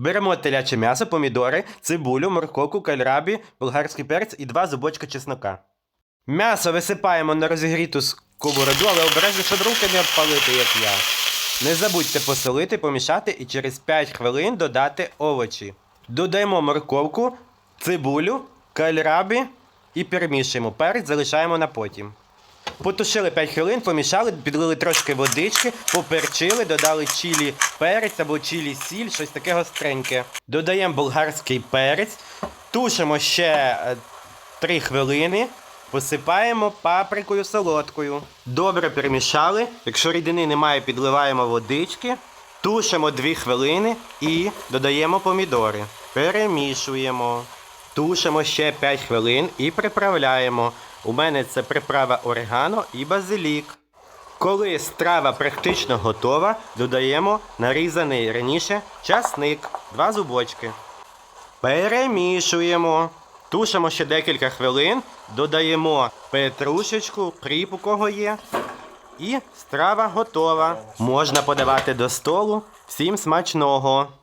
Беремо теляче м'ясо, помідори, цибулю, морковку, кальрабі, болгарський перець і два зубочка чеснока. М'ясо висипаємо на розігріту сковороду, але обережно, щоб руки не обпалити, як я. Не забудьте посолити, помішати і через 5 хвилин додати овочі. Додаємо морковку, цибулю, кальрабі і перемішуємо. Перець залишаємо на потім. Потушили 5 хвилин, помішали, підлили трошки водички, поперчили, додали чилі перець або чилі сіль, щось таке гостреньке. Додаємо болгарський перець, тушимо ще 3 хвилини, посипаємо паприкою солодкою. Добре перемішали. Якщо рідини немає, підливаємо водички, тушимо 2 хвилини і додаємо помідори. Перемішуємо. Тушимо ще 5 хвилин і приправляємо. У мене це приправа орегано і базилік. Коли страва практично готова, додаємо нарізаний раніше часник, 2 зубочки. Перемішуємо. Тушимо ще декілька хвилин, додаємо петрушечку, кріп у кого є. І страва готова. Можна подавати до столу. Всім смачного!